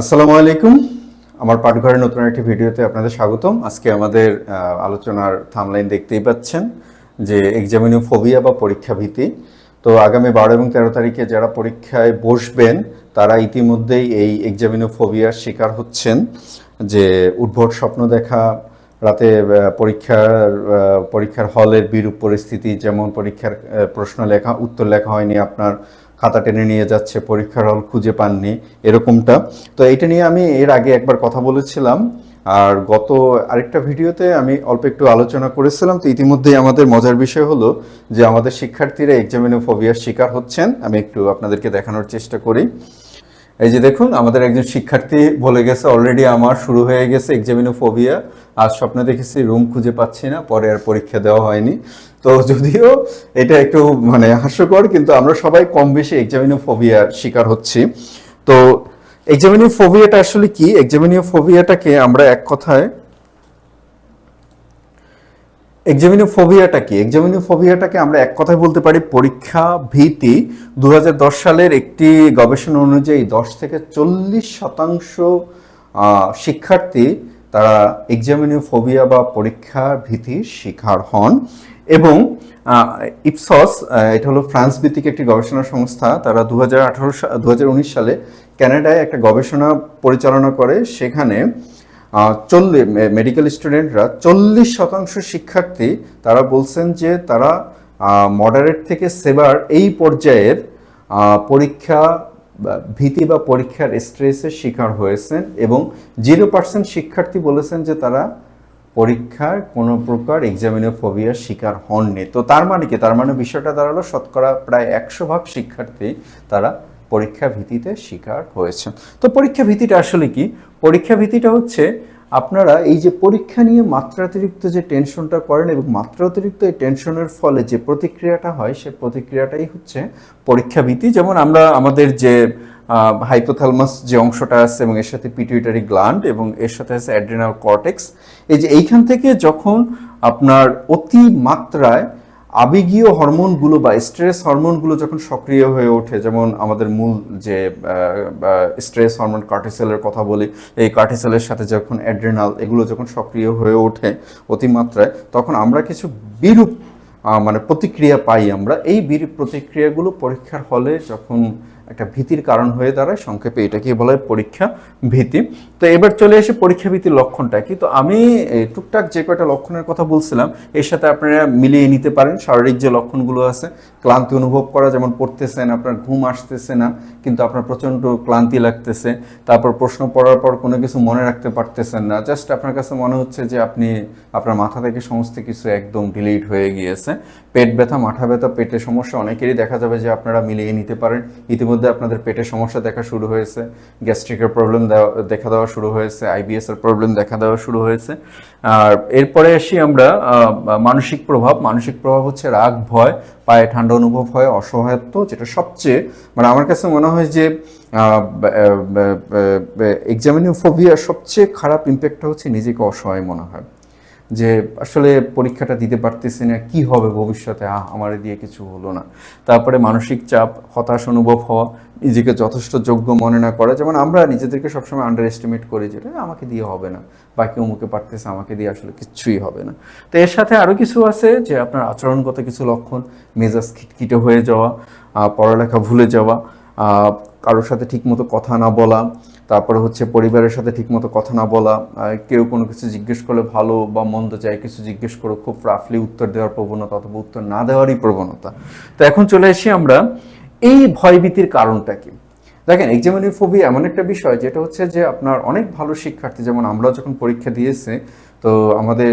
আসসালামু আলাইকুম। আমার পাঠঘরের নতুন একটি ভিডিওতে আপনাদের স্বাগতম। আজকে আমাদের আলোচনার থামলাইন দেখতেই পাচ্ছেন যে এক্সামিনিও ফোবিয়া বা পরীক্ষা ভীতি তো আগামী বারো এবং তেরো তারিখে যারা পরীক্ষায় বসবেন, তারা ইতিমধ্যেই এই এক্সামিনিও ফোবিয়ার শিকার হচ্ছেন। যে উদ্ভট স্বপ্ন দেখা, রাতে পরীক্ষার পরীক্ষার হলের বিরূপ পরিস্থিতি, যেমন পরীক্ষার প্রশ্ন লেখা, উত্তর লেখা হয়নি আপনার খাতা টেনে নিয়ে যাচ্ছে, পরীক্ষার হল খুঁজে পাননি, এরকমটা। তো এটা নিয়ে আমি এর আগে একবার কথা বলেছিলাম, আর গত আরেকটা ভিডিওতে আমি অল্প একটু আলোচনা করেছিলাম, তো ইতিমধ্যেই আমাদের মজার বিষয় হলো যে আমাদের শিক্ষার্থীরা এক্সামিনোফোবিয়ার শিকার হচ্ছেন। আমি একটু আপনাদেরকে দেখানোর চেষ্টা করি। এই যে দেখুন, আমাদের একজন শিক্ষার্থী বলে গেছে অলরেডি আমার শুরু হয়ে গেছে এক্সামিনোফোবিয়া আজ স্বপ্নে দেখেছি রুম খুঁজে পাচ্ছি না, পরে আর পরীক্ষা দেওয়া হয়নি। তো যদিও এটা একটু মানে হাস্যকর, কিন্তু আমরা সবাই কম বেশি এক্সামিনোফোবিয়ার শিকার হচ্ছি। তো এক্সামিনোফোবিয়াটা আসলে কি? এক্সামিনোফোবিয়াটাকে আমরা এক কথায় এক্সামিনোফোবিয়াটা কি? এক্সামিনোফোবিয়াটাকে আমরা এক কথায় বলতে পারি পরীক্ষা ভীতি। দু হাজার দশ সালের একটি গবেষণা অনুযায়ী দশ থেকে চল্লিশ শতাংশ শিক্ষার্থী তারা এক্সামিনোফোবিয়া বা পরীক্ষা ভীতির শিকার হন এবং ইপসস এটা হলো ফ্রান্স ভিত্তিক একটি গবেষণা সংস্থা, তারা দু হাজার সালে কানাডায় একটা গবেষণা পরিচালনা করে, সেখানে চল্লিশ মেডিকেল স্টুডেন্টরা চল্লিশ শতাংশ শিক্ষার্থী তারা বলছেন যে তারা মডারেট থেকে সেবার এই পর্যায়ের পরীক্ষা ভীতি বা পরীক্ষার স্ট্রেসের শিকার হয়েছেন এবং জিরো পার্সেন্ট শিক্ষার্থী বলেছেন যে তারা পরীক্ষার কোনো প্রকার এক্সামিনোফোবিয়ার শিকার হননি। তো তার মানে কি? তার মানে বিষয়টা দাঁড়াল শতকরা প্রায় একশো ভাগ শিক্ষার্থী তারা পরীক্ষা ভীতিতে শিকার হয়েছেন তো পরীক্ষা ভীতিটা আসলে কি? পরীক্ষা ভীতিটা হচ্ছে আপনারা এই যে পরীক্ষা নিয়ে মাত্রাতিরিক্ত যে টেনশনটা করেন এবং মাত্রাতিরিক্ত এই টেনশনের ফলে যে প্রতিক্রিয়াটা হয়, সে প্রতিক্রিয়াটাই হচ্ছে পরীক্ষা ভীতি যেমন আমরা আমাদের যে হাইপোথ্যালমাস যে অংশটা আছে এবং এর সাথে পিটুইটারি গ্ল্যান্ড এবং এর সাথে আছে অ্যাড্রিনাল কর্টেক্স এই যে এইখান থেকে যখন আপনার অতি মাত্রায় আবেগীয় হরমোনগুলো বা স্ট্রেস হরমোনগুলো যখন সক্রিয় হয়ে ওঠে, যেমন আমাদের মূল যে স্ট্রেস হরমোন কার্টিসেলের কথা বলি, এই কার্টিসেলের সাথে যখন অ্যাড্রেনাল এগুলো যখন সক্রিয় হয়ে ওঠে অতিমাত্রায়, তখন আমরা কিছু বিরূপ মানে প্রতিক্রিয়া পাই আমরা। এই বিরূপ প্রতিক্রিয়াগুলো পরীক্ষার হলে যখন একটা ভীতির কারণ হয়ে দাঁড়ায়, সংক্ষেপে এটাকে বলা হয় পরীক্ষা ভীতি। তো এবার চলে এসে পরীক্ষা ভীতির লক্ষণটা কি? তো আমি টুকটাক যে কয়টা লক্ষণের কথা বলছিলাম, এর সাথে আপনারা মিলিয়ে নিতে পারেন, শারীরিক যে লক্ষণগুলো আছে ক্লান্তি অনুভব করা, যেমন পড়তেছেন আপনার ঘুম আসতেছে না, কিন্তু আপনার প্রচণ্ড ক্লান্তি লাগতেছে। তারপর প্রশ্ন পড়ার পর কোনো কিছু মনে রাখতে পারতেছেন না। জাস্ট আপনার কাছে মনে হচ্ছে যে আপনি, আপনার মাথা থেকে সমস্ত কিছু একদম ডিলিট হয়ে গিয়েছে। পেট ব্যথা, মাথা ব্যথা, পেটের সমস্যা অনেকেরই দেখা যাবে যে আপনারা মিলিয়ে নিতে পারেন। ইতিমধ্যে আপনাদের পেটের সমস্যা দেখা শুরু হয়েছে, গ্যাস্ট্রিকের প্রবলেম দেখা দেওয়া শুরু হয়েছে আইবিএস এর প্রবলেম দেখা দেওয়া শুরু হয়েছে। আর এরপরে আসি আমরা মানসিক প্রভাব। মানসিক প্রভাব হচ্ছে রাগ, ভয় পায়ে ঠান্ডা অনুভব হয়, অসহায়ত্ব, যেটা সবচেয়ে মানে আমার কাছে মনে হয় যে এক্সামিনোফোবিয়ার সবচেয়ে খারাপ ইম্প্যাক্টটা হচ্ছে নিজেকে অসহায় মনে হয়। যে আসলে পরীক্ষাটা দিতে পারতেছি না, কি হবে ভবিষ্যতে? আহ, আমার দিয়ে কিছু হলো না। তারপরে মানসিক চাপ, হতাশ অনুভব হওয়া নিজেকে যথেষ্ট যোগ্য মনে না করা। যেমন আমরা নিজেদেরকে সবসময় আন্ডার এস্টিমেট করি যেটা আমাকে দিয়ে হবে না। বাকি অমুকে পারতেছে, আমাকে দিয়ে আসলে কিচ্ছুই হবে না। তো এর সাথে আরও কিছু আছে যে, আপনার আচরণগত কিছু লক্ষণ, মেজাজ খিটখিটে হয়ে যাওয়া পড়ালেখা ভুলে যাওয়া কারোর সাথে ঠিকমতো কথা না বলা, তারপরে হচ্ছে পরিবারের সাথে ঠিকমতো কথা না বলা কেউ কোনো কিছু জিজ্ঞেস করলে ভালো বা মন্দ চাই কিছু জিজ্ঞেস করে খুব রাফলি উত্তর দেওয়ার প্রবণতা অথবা উত্তর না দেওয়ারই প্রবণতা। তো এখন চলে আসি আমরা এই ভয়ভীতির কারণটা কি? দেখেন এক্সামিনোফোবিয়া এমন একটা বিষয় যেটা হচ্ছে যে আপনার অনেক ভালো শিক্ষার্থী, যেমন আমরা যখন পরীক্ষা দিয়েছে, তো আমাদের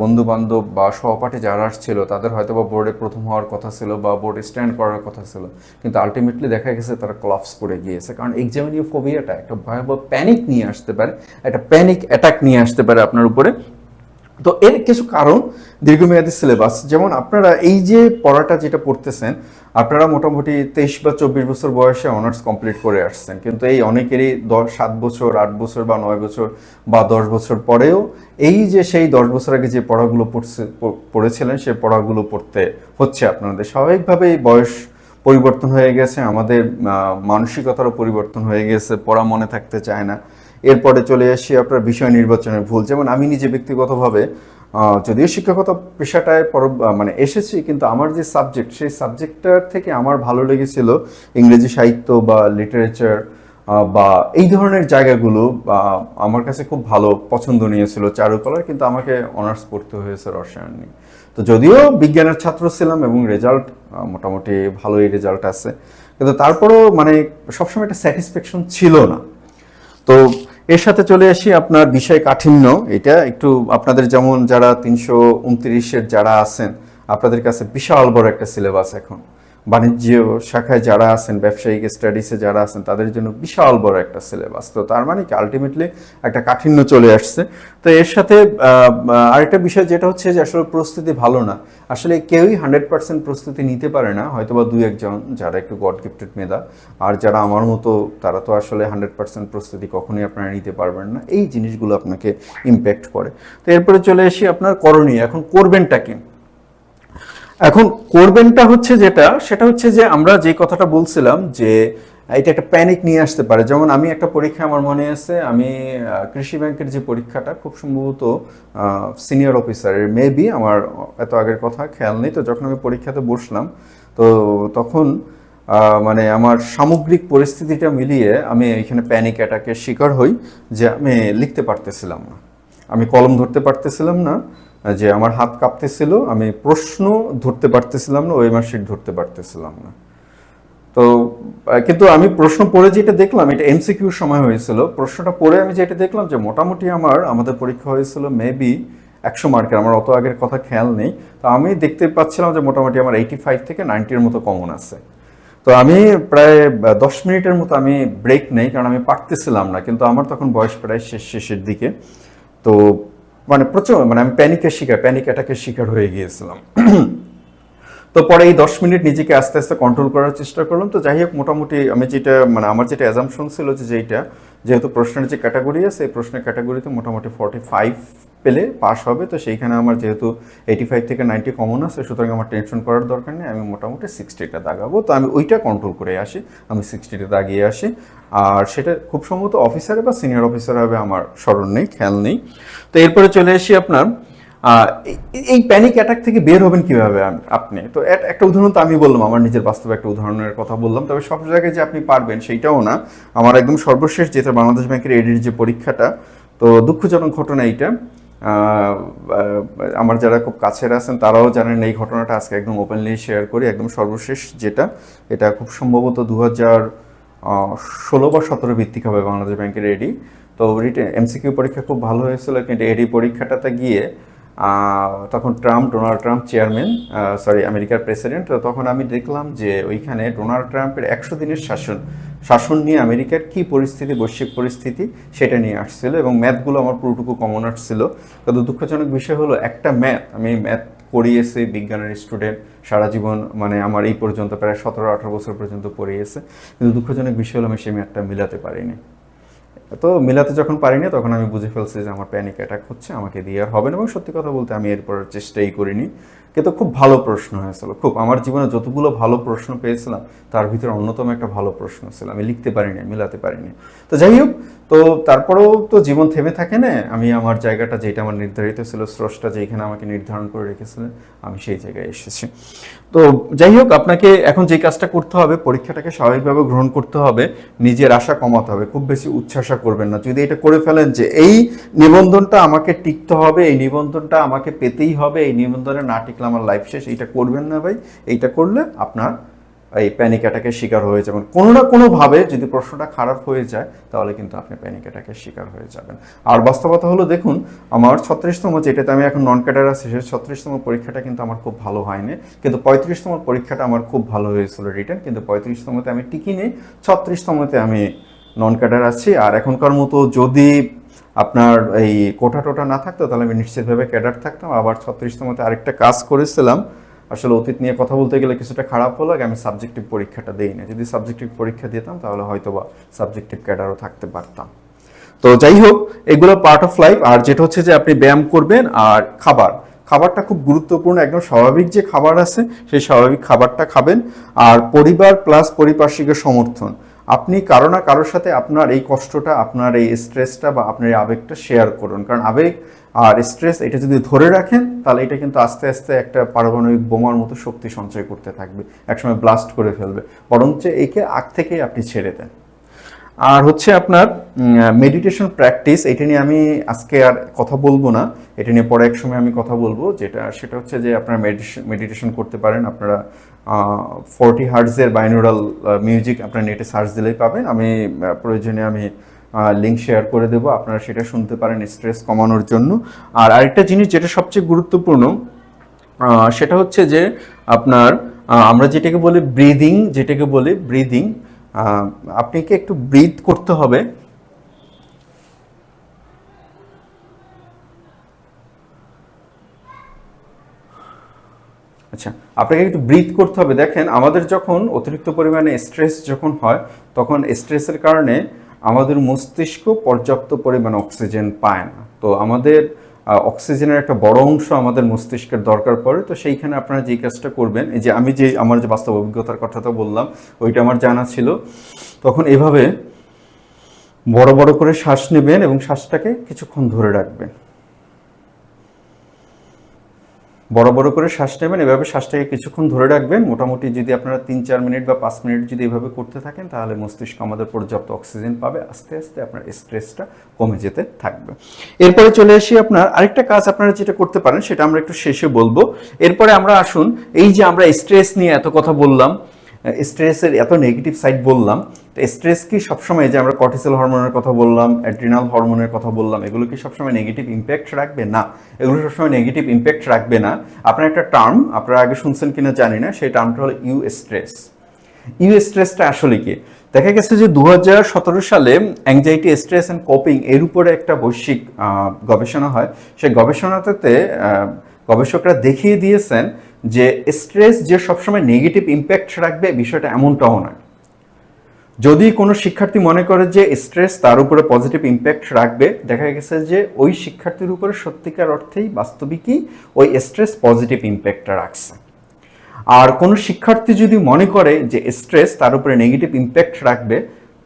বন্ধু বান্ধব বা সহপাঠী যারা আসছিল, তাদের হয়তো বা বোর্ডে প্রথম হওয়ার কথা ছিল বা বোর্ডে স্ট্যান্ড করার কথা ছিল। কিন্তু আলটিমেটলি দেখা গেছে তারা ক্লাপস পড়ে গিয়েছে। কারণ এক্সামিনোফোবিয়াটা একটা ভয়াবহ প্যানিক নিয়ে আসতে পারে, একটা প্যানিক অ্যাটাক নিয়ে আসতে পারে আপনার উপরে। তো এর কিছু কারণ দীর্ঘমেয়াদী সিলেবাস যেমন আপনারা এই যে পড়াটা যেটা পড়তেছেন আপনারা মোটামুটি তেইশ বা চব্বিশ বছর বয়সে অনার্স কমপ্লিট করে আসছেন। কিন্তু এই অনেকেরই দশ, সাত বছর, আট বছর বা নয় বছর বা দশ বছর পরেও এই যে সেই দশ বছর আগে যে পড়াগুলো পড়ছে পড়েছিলেন সেই পড়াগুলো পড়তে হচ্ছে আপনাদের। স্বাভাবিকভাবে এই বয়স পরিবর্তন হয়ে গেছে, আমাদের মানসিকতারও পরিবর্তন হয়ে গেছে, পড়া মনে থাকতে চায় না। এরপরে চলে আসি আপনার বিষয় নির্বাচনের ভুল। যেমন আমি নিজে ব্যক্তিগতভাবে যদিও শিক্ষকতা পেশাটায় পর মানে এসেছি, কিন্তু আমার যে সাবজেক্ট সেই সাবজেক্টটার থেকে আমার ভালো লেগেছিল ইংরেজি সাহিত্য বা লিটারেচার বা এই ধরনের জায়গাগুলো আমার কাছে খুব ভালো পছন্দনীয় ছিল চারুকলার, কিন্তু আমাকে অনার্স পড়তে হয়েছে রসায়ন নিয়ে। তো যদিও বিজ্ঞানের ছাত্র ছিলাম এবং রেজাল্ট মোটামুটি ভালোই রেজাল্ট আছে, কিন্তু তারপরেও মানে সবসময় একটা স্যাটিসফ্যাকশন ছিল না। তো এর সাথে চলে আসি আপনার বিষয় কাঠিন্য। এটা একটু আপনাদের যেমন যারা তিনশো উনত্রিশের যারা আছেন, আপনাদের কাছে বিশাল বড় একটা সিলেবাস এখন। বাণিজ্য শাখায় যারা আছেন, ব্যবসায়িক স্টাডিসে যারা আছেন, তাদের জন্য বিশাল বড় একটা সিলেবাস তো তার মানে কি? আলটিমেটলি একটা কাঠিন্য চলে আসছে। তো এর সাথে আরেকটা বিষয় যেটা হচ্ছে যে আসলে প্রস্তুতি ভালো না। আসলে কেউই হান্ড্রেড পার্সেন্ট প্রস্তুতি নিতে পারে না। হয়তোবা দুই একজন যারা একটু গড গিফটেড মেধা, আর যারা আমার মতো, তারা তো আসলে হান্ড্রেড পার্সেন্ট প্রস্তুতি কখনোই আপনারা নিতে পারবেন না। এই জিনিসগুলো আপনাকে ইম্প্যাক্ট করে। তো এরপরে চলে আসি আপনার করণীয়। এখন করবেনটা কি? এখন করবেনটা হচ্ছে যেটা, সেটা হচ্ছে যে আমরা যে কথাটা বলছিলাম যে এটা একটা প্যানিক নিয়ে আসতে পারে। যেমন আমি একটা পরীক্ষা আমার মনে আছে, আমি কৃষি ব্যাংকের যে পরীক্ষাটা খুব সম্ভবত সিনিয়র অফিসারের মেবি আমার এত আগের কথা খেয়াল নেই। তো যখন আমি পরীক্ষাতে বসলাম, তো তখন মানে আমার সামগ্রিক পরিস্থিতিটা মিলিয়ে আমি এখানে প্যানিক অ্যাটাকের শিকার হই যে আমি লিখতে পারতেছিলাম না। আমি কলম ধরতে পারতেছিলাম না। যে আমার হাত কাঁপতেছিল, আমি প্রশ্ন ধরতে পারতেছিলাম না, ওই মার্কশিট ধরতে পারতেছিলাম না। তো কিন্তু আমি প্রশ্ন পড়ে যেটা দেখলাম, এটা এমসিকিউর সময় হয়েছিল, প্রশ্নটা পড়ে আমি যেটা দেখলাম যে মোটামুটি আমার, আমাদের পরীক্ষা হয়েছিল মেবি একশো মার্কের, আমার অত আগের কথা খেয়াল নেই। তো আমি দেখতে পাচ্ছিলাম যে মোটামুটি আমার এইটি ফাইভ থেকে নাইনটির মতো কমন আছে। তো আমি প্রায় দশ মিনিটের মতো আমি ব্রেক নেই, কারণ আমি পারতেছিলাম না, কিন্তু আমার তখন বয়স প্রায় শেষ, শেষের দিকে। তো মানে প্রচুর মানে আমি প্যানিকের শিকার, প্যানিক অ্যাটাকের শিকার হয়ে গিয়েছিলাম। তো পরে এই দশ মিনিট নিজেকে আস্তে আস্তে কন্ট্রোল করার চেষ্টা করলাম। তো যাই হোক, মোটামুটি আমি যেটা মানে আমার যেটা অ্যাজামশন ছিল যে যেইটা, যেহেতু প্রশ্নের যে ক্যাটাগরি আছে, এই প্রশ্নের ক্যাটাগরিতে মোটামুটি ফর্টি ফাইভ পেলে পাস হবে, তো সেইখানে আমার যেহেতু এইটি ফাইভ থেকে নাইনটি কমন আছে, সুতরাং আমার টেনশন করার দরকার নেই, আমি মোটামুটি সিক্সটিটা দাগাবো তো আমি ওইটা কন্ট্রোল করে আসি, আমি সিক্সটিটা দাগিয়ে আসি। আর সেটা খুব সম্ভবত অফিসারে বা সিনিয়র অফিসার হবে আমার স্মরণ নেই, খেয়াল নেই। তো এরপরে চলে আসি আপনার এই- প্যানিক অ্যাটাক থেকে বের হবেন কীভাবে আপনি? তো একটা উদাহরণ তো আমি বললাম, আমার নিজের বাস্তবে একটা উদাহরণের কথা বললাম, তবে সব জায়গায় যে আপনি পারবেন সেইটাও না। আমার একদম সর্বশেষ যেটা বাংলাদেশ ব্যাংকের এডির যে পরীক্ষাটা, তো দুঃখজনক ঘটনা এইটা। আমার যারা খুব কাছের আছেন, তারাও জানেন এই ঘটনাটা আজকে একদম ওপেনলি শেয়ার করি। একদম সর্বশেষ যেটা, এটা খুব সম্ভবত দু হাজার ষোলো বা সতেরো ভিত্তিক হবে বাংলাদেশ ব্যাংকের এডি তো রিটেন এমসিকিউ পরীক্ষা খুব ভালো হয়েছিল, কিন্তু এডি পরীক্ষাটাতে গিয়ে তখন Trump, Donald Trump chairman sorry আমেরিকার প্রেসিডেন্ট, তো তখন আমি দেখলাম যে ওইখানে ডোনাল্ড ট্রাম্পের একশো দিনের শাসন শাসন নিয়ে আমেরিকার কি পরিস্থিতি, বৈশ্বিক পরিস্থিতি সেটা নিয়ে আসছিল এবং ম্যাথগুলো আমার পুরোটুকু কমন আসছিল কিন্তু দুঃখজনক বিষয় হলো, একটা ম্যাথ, আমি ম্যাথ পড়িয়েছি বিজ্ঞানের স্টুডেন্ট সারা জীবন মানে আমার এই পর্যন্ত প্রায় সতেরো আঠারো বছর পর্যন্ত পড়িয়েছে। কিন্তু দুঃখজনক বিষয় হলো, আমি সেই ম্যাথটা মিলাতে পারিনি। তো মিলাতে যখন পারিনি, তখন আমি বুঝে ফেলছি যে আমার প্যানিক অ্যাটাক হচ্ছে, আমাকে দিয়ে আর হবে না। এবং সত্যি কথা বলতে আমি এরপর চেষ্টাই করিনি। কিন্তু খুব ভালো প্রশ্ন হয়েছিল। খুব, আমার জীবনে যতগুলো ভালো প্রশ্ন পেয়েছিলাম, তার ভিতরে অন্যতম একটা ভালো প্রশ্ন ছিল। আমি লিখতে পারিনি, মিলাতে পারিনি। তো যাই হোক, তো তারপরেও তো জীবন থেমে থাকে না। আমি আমার জায়গাটা যেটা আমার নির্ধারিত ছিল, স্রষ্টা যেখানে আমাকে নির্ধারণ করে রেখেছিলেন, আমি সেই জায়গায় এসেছি। তো যাই হোক, আপনাকে এখন যে কাজটা করতে হবে, পরীক্ষাটাকে স্বাভাবিকভাবে গ্রহণ করতে হবে, নিজের আশা কমাতে হবে। খুব বেশি উচ্ছ্বাসা করবেন না। যদি এটা করে ফেলেন যে এই নিবন্ধনটা আমাকে টিকতে হবে, এই নিবন্ধনটা আমাকে পেতেই হবে, এই নিবন্ধনে না টিকলে আমার লাইফ শেষ, এইটা করবেন না ভাই। এইটা করলে আপনার এই প্যানিক অ্যাটাকের শিকার হয়ে যাবেন। কোনো না কোনোভাবে যদি প্রশ্নটা খারাপ হয়ে যায়, তাহলে কিন্তু আপনি প্যানিক অ্যাটাকের শিকার হয়ে যাবেন। আর বাস্তবতা হলো, দেখুন, আমার ছত্রিশতম যেটাতে আমি এখন নন ক্যাডার আছি, সেই ছত্রিশতম পরীক্ষাটা কিন্তু আমার খুব ভালো হয়নি। কিন্তু পঁয়ত্রিশতম পরীক্ষাটা আমার খুব ভালো হয়েছিল রিটার্ন কিন্তু পঁয়ত্রিশতমতে আমি টিকি নেই ছত্রিশতমতে আমি নন ক্যাডার আছি। আর এখনকার মতো যদি আপনার এই কোটা টোটা না থাকতো, তাহলে আমি নিশ্চিতভাবে ক্যাডার থাকতাম। আবার ছত্রিশতমতে আরেকটা কাজ করেছিলাম। আসলে অতীত নিয়ে কথা বলতে গেলে কিছুটা খারাপ হলো আমি সাবজেক্টিভ পরীক্ষাটা দেই না যদি সাবজেক্টিভ পরীক্ষা দিতাম, তাহলে হয়তো বা সাবজেক্টিভ ক্যাডারও থাকতে পারতাম। তো যাই হোক, এগুলো পার্ট অফ লাইফ আর যেটা হচ্ছে যে আপনি ব্যায়াম করবেন আর খাবার। খাবারটা খুব গুরুত্বপূর্ণ, একদম স্বাভাবিক যে খাবার আছে, সেই স্বাভাবিক খাবারটা খাবেন। আর পরিবার প্লাস পরিপার্শ্বিকের সমর্থন। আপনি কারও না কারোর সাথে আপনার এই কষ্টটা, আপনার এই স্ট্রেসটা বা আপনার এই আবেগটা শেয়ার করুন। কারণ আবেগ আর স্ট্রেস এটা যদি ধরে রাখেন, তাহলে এটা কিন্তু আস্তে আস্তে একটা পারমাণবিক বোমার মতো শক্তি সঞ্চয় করতে থাকবে, একসময় ব্লাস্ট করে ফেলবে। বরঞ্চ একে আগ থেকেই আপনি ছেড়ে দেন। আর হচ্ছে আপনার মেডিটেশন প্র্যাকটিস এটা নিয়ে আমি আজকে আর কথা বলব না। এটা নিয়ে পরে এক সময় আমি কথা বলব, যেটা, সেটা হচ্ছে যে আপনারা মেডিটেশন মেডিটেশন করতে পারেন। আপনারা ফোরটি হার্টসের বাইনোরাল মিউজিক আপনার নেটে সার্চ দিলেই পাবেন। আমি প্রয়োজনে আমি লিঙ্ক শেয়ার করে দেবো। আপনারা সেটা শুনতে পারেন স্ট্রেস কমানোর জন্য। আর আরেকটা জিনিস যেটা সবচেয়ে গুরুত্বপূর্ণ সেটা হচ্ছে যে আপনার আমরা যেটাকে বলি ব্রিদিং যেটাকে বলি ব্রিদিং আপনাকে একটু ব্রিথ করতে হবে। আচ্ছা আপনাকে একটু ব্রিথ করতে হবে। দেখেন, আমাদের যখন অতিরিক্ত পরিমাণে স্ট্রেস যখন হয়, তখন স্ট্রেসের কারণে আমাদের মস্তিষ্ক পর্যাপ্ত পরিমাণ অক্সিজেন পায় না। তো আমাদের অক্সিজেনের একটা বড় অংশ আমাদের মস্তিষ্কের দরকার পড়ে। তো সেইখানে আপনারা যে কাজটা করবেন, এই যে আমি যে আমার যে বাস্তব অভিজ্ঞতার কথাটা বললাম, ওইটা আমার জানা ছিল। তখন এভাবে বড় বড় করে শ্বাস নেবেন এবং শ্বাসটাকে কিছুক্ষণ ধরে রাখবেন। বড় বড় করে শ্বাস নেবেন। এভাবে শ্বাসটাকে কিছুক্ষণ ধরে রাখবেন। মোটামুটি যদি আপনারা তিন, চার মিনিট বা পাঁচ মিনিট যদি এভাবে করতে থাকেন, তাহলে মস্তিষ্ক আমাদের পর্যাপ্ত অক্সিজেন পাবে। আস্তে আস্তে আপনার স্ট্রেসটা কমে যেতে থাকবে। এরপরে চলে আসি আপনার আরেকটা কাজ আপনারা যেটা করতে পারেন, সেটা আমরা একটু শেষে বলব। এরপরে আমরা আসুন, এই যে আমরা স্ট্রেস নিয়ে এত কথা বললাম স্ট্রেসের এত নেগেটিভ সাইড বললাম, তো স্ট্রেস কি সবসময় যে আমরা কর্টিসল হরমোনের কথা বললাম অ্যাড্রিনাল হরমোনের কথা বললাম, এগুলো কি সবসময় নেগেটিভ ইম্প্যাক্ট রাখবে? না, এগুলো সবসময় নেগেটিভ ইম্প্যাক্ট রাখবে না। আপনার একটা টার্ম আপনারা আগে শুনছেন কিনা জানি না, সেই টার্মটা হলো ইউ স্ট্রেস ইউ স্ট্রেসটা আসলে কি? দেখা গেছে যে দু হাজার সতেরো সালে অ্যাংজাইটি স্ট্রেস অ্যান্ড কোপিং এর উপরে একটা বৈশ্বিক গবেষণা হয়। সেই গবেষণাটাতে গবেষকরা দেখিয়ে দিয়েছেন যে স্ট্রেস যে সবসময় নেগেটিভ ইম্প্যাক্ট রাখবে বিষয়টা এমনটাও নয়। যদি কোনো শিক্ষার্থী মনে করে যে স্ট্রেস তার উপরে পজিটিভ ইম্প্যাক্ট রাখবে, দেখা গেছে যে ওই শিক্ষার্থীর উপরে সত্যিকার অর্থেই বাস্তবিকই ওই স্ট্রেস পজিটিভ ইম্প্যাক্টটা রাখছে। আর কোনো শিক্ষার্থী যদি মনে করে যে স্ট্রেস তার উপরে নেগেটিভ ইম্প্যাক্ট রাখবে,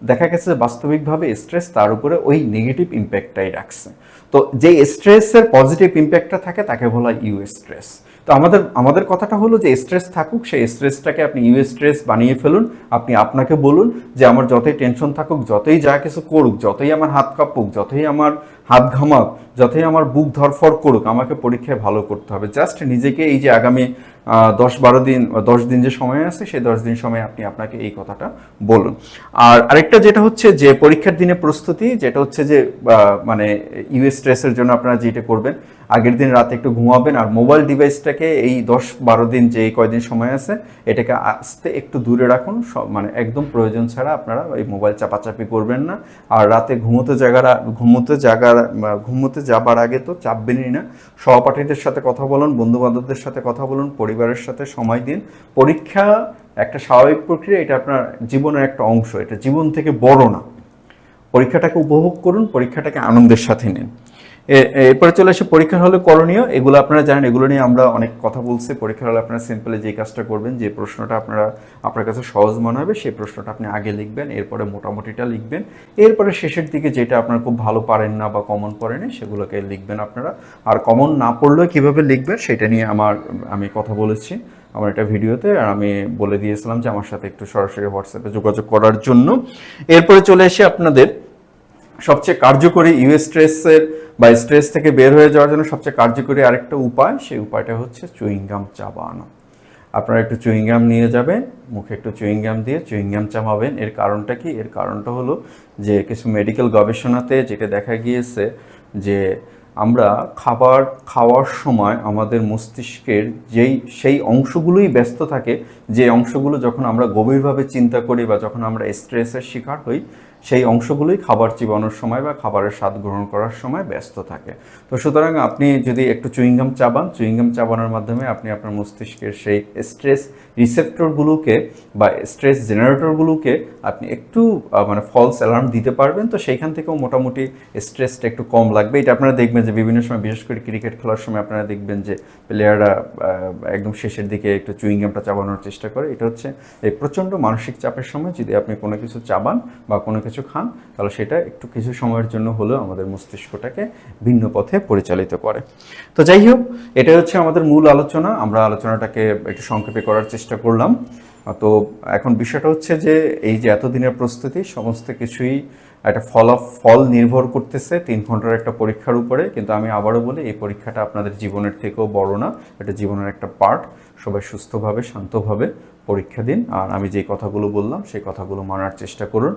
দেখা গেছে বাস্তবিকভাবে স্ট্রেস তার উপরে ওই নেগেটিভ ইম্প্যাক্টটাই রাখছে। তো যে স্ট্রেসের পজিটিভ ইম্প্যাক্টটা থাকে, তাকে বলা ইউ স্ট্রেস তো আমাদের আমাদের কথাটা হলো যে স্ট্রেস থাকুক, সেই স্ট্রেসটাকে আপনি ইউ স্ট্রেস বানিয়ে ফেলুন। আপনি আপনাকে বলুন যে আমার যতই টেনশন থাকুক, যতই যা কিছু করুক, যতই আমার হাত কাঁপুক, যতই আমার হাত ঘামাক, যতই আমার বুক ধরফর করুক, আমাকে পরীক্ষায় ভালো করতে হবে। জাস্ট নিজেকে এই যে আগামী দশ বারো দিন, দশ দিন যে সময় আছে, সেই দশ দিন সময় আপনি আপনাকে এই কথাটা বলুন। আর আরেকটা যেটা হচ্ছে যে পরীক্ষার দিনে প্রস্তুতি, যেটা হচ্ছে যে মানে ইউ স্ট্রেসের জন্য আপনারা যেটা করবেন, আগের দিন রাতে একটু ঘুমাবেন আর মোবাইল ডিভাইসটাকে এই দশ বারো দিন যে কয়দিন সময় আছে, এটাকে আস্তে একটু দূরে রাখুন। মানে একদম প্রয়োজন ছাড়া আপনারা এই মোবাইল চাপাচাপি করবেন না। আর রাতে ঘুমোতে জায়গার ঘুমোতে জায়গার ঘুমোতে যাবার আগে তো চাপবেনই না। সহপাঠীদের সাথে কথা বলুন বন্ধু বান্ধবদের সাথে কথা বলুন পরিবারের সাথে সময় দিন। পরীক্ষা একটা স্বাভাবিক প্রক্রিয়া, এটা আপনার জীবনের একটা অংশ, এটা জীবন থেকে বড় না। পরীক্ষাটাকে উপভোগ করুন, পরীক্ষাটাকে আনন্দের সাথে নিন। এরপরে চলে আসে পরীক্ষার হলে করণীয়। এগুলো আপনারা জানেন, এগুলো নিয়ে আমরা অনেক কথা বলছি। পরীক্ষার হলে আপনারা সিম্পলি যে কাজটা করবেন, যে প্রশ্নটা আপনারা, আপনার কাছে সহজ মনে হবে, সেই প্রশ্নটা আপনি আগে লিখবেন, এরপরে মোটামুটিটা লিখবেন। এরপরে শেষের দিকে যেটা আপনার খুব ভালো পারেন না বা কমন পড়েনি সেগুলোকে লিখবেন আপনারা। আর কমন না পড়লেও কীভাবে লিখবেন, সেটা নিয়ে আমার, আমি কথা বলেছি আমার একটা ভিডিওতে। আর আমি বলে দিয়েছিলাম যে আমার সাথে একটু সরাসরি হোয়াটসঅ্যাপে যোগাযোগ করার জন্য। এরপরে চলে এসে আপনাদের সবচেয়ে কার্যকরী ইউএস স্ট্রেসের বা স্ট্রেস থেকে বের হয়ে যাওয়ার জন্য সবচেয়ে কার্যকরী আরেকটা উপায়, সেই উপায়টা হচ্ছে চুইংগাম চাবানো আপনারা একটু চুইংগাম নিয়ে যাবেন, মুখে একটু চুইংগাম দিয়ে চুইংগাম চামাবেন এর কারণটা কি? এর কারণটা হলো যে কিছু মেডিকেল গবেষণাতে যেটা দেখা গিয়েছে যে আমরা খাবার খাওয়ার সময় আমাদের মস্তিষ্কের যেই, সেই অংশগুলোই ব্যস্ত থাকে। যে অংশগুলো যখন আমরা গভীরভাবে চিন্তা করি বা যখন আমরা স্ট্রেসের শিকার হই সেই অংশগুলোই খাবার চিবানোর সময় বা খাবারের স্বাদ গ্রহণ করার সময় ব্যস্ত থাকে। তো সুতরাং আপনি যদি একটু চুইংগাম চাবান, চুইংগাম চাবানোর মাধ্যমে আপনি আপনার মস্তিষ্কের সেই স্ট্রেস রিসেপ্টরগুলোকে বা স্ট্রেস জেনারেটরগুলোকে আপনি একটু মানে ফলস অ্যালার্ম দিতে পারবেন। তো সেইখান থেকেও মোটামুটি স্ট্রেসটা একটু কম লাগবে। এটা আপনারা দেখবেন যে বিভিন্ন সময়, বিশেষ করে ক্রিকেট খেলার সময় আপনারা দেখবেন যে প্লেয়াররা একদম শেষের দিকে একটু চুইংগামটা চাবানোর চেষ্টা করে। এটা হচ্ছে এই প্রচণ্ড মানসিক চাপের সময় যদি আপনি কোনো কিছু চাবান বা কোনো কিছু খান, তাহলে সেটা একটু কিছু সময়ের জন্য হলেও আমাদের মস্তিষ্কটাকে ভিন্ন পথে পরিচালিত করে। তো যাই হোক এটা হচ্ছে আমাদের মূল আলোচনা। আমরা আলোচনাটাকে একটু সংক্ষেপে করার চেষ্টা করলাম। তো এখন বিষয়টা হচ্ছে যে, এই যে এতদিনের প্রস্তুতি, সমস্ত কিছুই একটা ফল ফল নির্ভর করতেছে তিন ঘণ্টার একটা পরীক্ষার উপরে। কিন্তু আমি আবারও বলি, এই পরীক্ষাটা আপনাদের জীবনের থেকেও বড় না, এটা জীবনের একটা পার্ট। সবাই সুস্থভাবে, শান্তভাবে পরীক্ষা দিন। আর আমি যে কথাগুলো বললাম, সেই কথাগুলো মানার চেষ্টা করুন।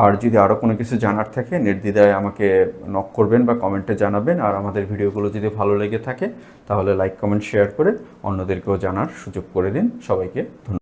আর যদি আরও কোনো কিছু জানার থাকে, নির্দ্বিধায় আমাকে নক করবেন বা কমেন্টে জানাবেন। আর আমাদের ভিডিওগুলো যদি ভালো লেগে থাকে, তাহলে লাইক কমেন্ট শেয়ার করে অন্যদেরকেও জানার সুযোগ করে দিন। সবাইকে ধন্যবাদ।